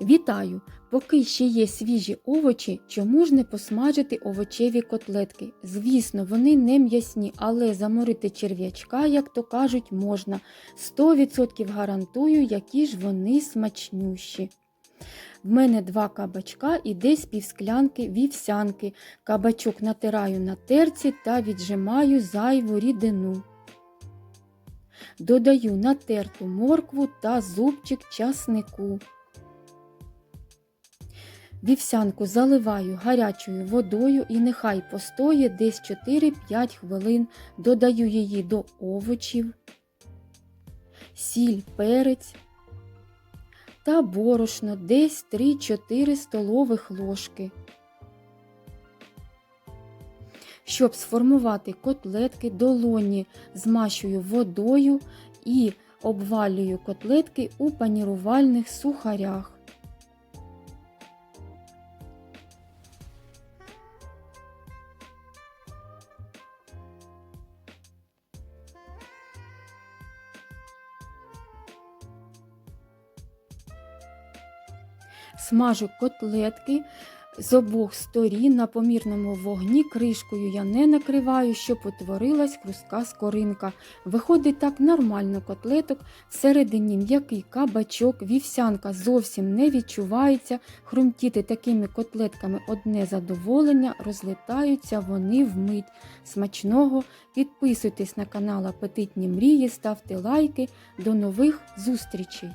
Вітаю! Поки ще є свіжі овочі, чому ж не посмажити овочеві котлетки? Звісно, вони не м'ясні, але заморити черв'ячка, як то кажуть, можна. 100% гарантую, які ж вони смачнющі. В мене два кабачка і десь півсклянки вівсянки. Кабачок натираю на терці та віджимаю зайву рідину. Додаю натерту моркву та зубчик часнику. Вівсянку заливаю гарячою водою і нехай постоє десь 4-5 хвилин. Додаю її до овочів, сіль, перець та борошно десь 3-4 столових ложки. Щоб сформувати котлетки, долоні змащую водою і обвалюю котлетки у панірувальних сухарях. Смажу котлетки з обох сторін на помірному вогні кришкою я не накриваю, щоб утворилась хрустка скоринка. Виходить так нормально котлеток, всередині м'який кабачок, вівсянка зовсім не відчувається. Хрумтіти такими котлетками одне задоволення, розлітаються вони вмить. Смачного! Підписуйтесь на канал Апетитні Мрії, ставте лайки. До нових зустрічей!